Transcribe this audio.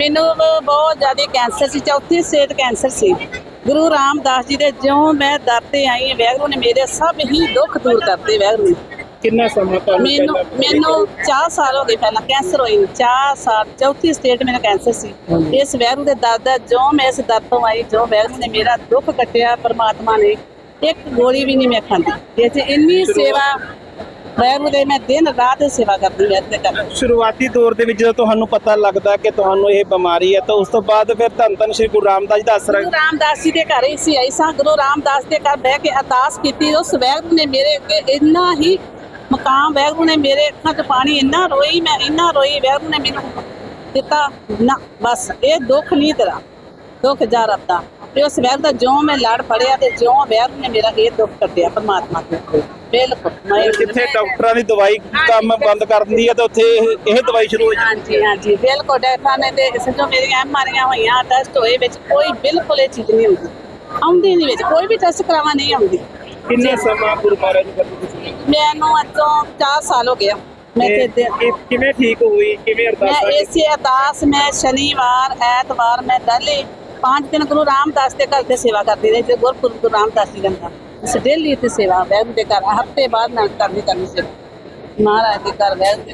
ਮੈਨੂੰ ਬਹੁਤ ਜ਼ਿਆਦਾ ਕੈਂਸਰ ਸੀ ਚੌਥੀ ਸਟੇਟ ਕੈਂਸਰ ਸੀ। ਗੁਰੂ ਰਾਮਦਾਸ ਜੀ ਦੇ ਜਿਉਂ ਮੈਂ ਦਰ ਤੇ ਆਈ ਹਾਂ, ਵਾਹਿਗੁਰੂ ਨੇ ਮੇਰੇ ਸਭ ਹੀ ਦੁੱਖ ਦੂਰ ਕਰਤੇ ਵਾਹਿਗੁਰੂ ਨੇ ਕਿੰਨਾ ਸਮਾਂ ਤੁਹਾਨੂੰ ਮੈਨੂੰ ਪਹਿਲਾਂ ਮੈਨੂੰ 4 ਸਾਲ ਹੋ ਗਏ ਪਹਿਲਾਂ ਕੈਂਸਰ ਹੋਈ ਨੂੰ। 4 ਸਾਲ ਚੌਥੀ ਸਟੇਟ ਮੇਰਾ ਕੈਂਸਰ ਸੀ। ਹਾਂਜੀ। ਇਸ ਵੈਰੂ ਦੇ ਦਰ ਦਾ ਜੋ ਮੈਂ ਇਸ ਦਰ ਤੋਂ ਆਈ ਜੋ ਵੈਰੂ ਨੇ ਮੇਰਾ ਦੁੱਖ ਕੱਟਿਆ ਪਰਮਾਤਮਾ ਨੇ ਇੱਕ ਗੋਲੀ ਵੀ ਨਹੀਂ ਮੈਂ ਖਾਂਦੀ। 'ਚ ਇੰਨੀ ਸੇਵਾ ਵੈਰੂ ਦੇ ਮੈਂ ਦਿਨ ਰਾਤ ਸੇਵਾ ਕਰਦੀ ਵੈਰੂ ਦੇ ਕਰ ਸ਼ੁਰੂਆਤੀ ਦੌਰ ਦੇ ਵਿੱਚ ਜਦੋਂ ਤੁਹਾਨੂੰ ਪਤਾ ਲੱਗਦਾ ਕਿ ਤੁਹਾਨੂੰ ਇਹ ਬਿਮਾਰੀ ਹੈ ਤਾਂ ਉਸ ਤੋਂ ਬਾਅਦ ਫਿਰ ਧੰਨ ਧੰਨ ਸ਼੍ਰੀ ਗੁਰੂ ਰਾਮਦਾਸ ਜੀ ਦਾ ਆਸਰਾ ਗੁਰੂ ਰਾਮਦਾਸ ਜੀ ਦੇ ਘਰ ਹੀ ਸੀ ਆਈ ਸਾਂ ਗੁਰੂ ਰਾਮਦਾਸ ਦੇ ਘਰ ਬਹਿ ਕੇ ਅਰਦਾਸ ਕੀਤੀ ਉਸ ਵੈਗੁਰੂ ਨੇ ਮੇਰੇ ਅੱਗੇ ਇੰਨਾ ਹੀ ਮਕਾਮ ਵੈਗੁਰੂ ਨੇ ਮੇਰੇ ਅੱਖਾਂ 'ਚ ਪਾਣੀ ਇੰਨਾ ਰੋਈ ਮੈਂ ਇੰਨਾ ਰੋਈ ਵੈਗੁਰੂ ਨੇ ਮੈਨੂੰ ਦਿੱਤਾ ਨਾ ਬਸ ਇਹ ਦੁੱਖ ਨਹੀਂ ਤੇਰਾ। ਦੁੱਖ ਜਾ ਰੱਬਦਾ ਤੇ ਉਸ ਵੈਗੁਰੂ ਦਾ ਜਿਉਂ ਮੈਂ ਲੜ ਪੜਿਆ ਤੇ ਜਿਉਂ ਵੈਗੁਰੂ ਨੇ ਮੇਰਾ ਇਹ ਦੁੱਖ ਕੱਟਿਆ ਪਰਮਾਤਮਾ ਤੋਂ ਬਿਲਕੁਲ। ਮੈਂ ਜਿੱਥੇ ਡਾਕਟਰਾਂ ਦੀ ਦਵਾਈ ਕੰਮ ਬੰਦ ਕਰ ਦਿੰਦੀ ਹੈ ਤਾਂ ਉੱਥੇ ਇਹ ਦਵਾਈ ਸ਼ੁਰੂ ਹੋ ਜਾਂਦੀ ਹਾਂਜੀ ਹਾਂਜੀ ਬਿਲਕੁਲ। ਡਾਕਟਰਾਂ ਨੇ ਤੇ ਸਮਝੋ ਮੇਰੀਆਂ ਮਾਰੀਆਂ ਹੋਈਆਂ ਟੈਸਟ ਹੋਏ ਵਿੱਚ ਕੋਈ ਬਿਲਕੁਲ ਇਹ ਚੀਜ਼ ਨਹੀਂ ਹੁੰਦੀ। ਆਉਂਦੀ ਨਹੀਂ ਵਿੱਚ ਕੋਈ ਵੀ ਟੈਸਟ ਕਰਾਵਾ ਨਹੀਂ ਆਉਂਦੀ। ਕਿੰਨਾ ਸਮਾਂ ਗੁਰੂ ਮਹਾਰਾਜ ਨੂੰ ਕਰਦੇ ਤੁਸੀਂ ਮੈਨੂੰ ਅੱਜੋਂ 4 ਸਾਲ ਹੋ ਗਿਆ ਮੈਂ ਤੇ ਕਿਵੇਂ ਠੀਕ ਹੋਈ? ਕਿਵੇਂ ਮੈਂ ਅਰਦਾਸਾਂ ਇਸੇ ਅਰਦਾਸ ਮੈਂ ਸ਼ਨੀਵਾਰ ਐਤਵਾਰ ਮੈਂ ਡਾਲੇ ਪੰਜ ਦਿਨ ਗੁਰੂ ਰਾਮਦਾਸ ਦੇ ਘਰ ਤੇ ਸੇਵਾ ਕਰਦੀ ਰਹੀ ਤੇ ਗੁਰਪੁਰਬ ਗੁਰੂ ਰਾਮਦਾਸ ਜੀ ਦਾ ਇਸ ਡੇਲੀ ਤੇ ਸੇਵਾ ਵੈਗੁਰੂ ਦੇ ਘਰ, ਹਫ਼ਤੇ ਬਾਅਦ ਮੈਂ ਕਰਨੀ ਕਰਨੀ ਸੇਵਾ। ਮਹਾਰਾਜ ਦੇ ਘਰ ਵੈਗੁਰੂ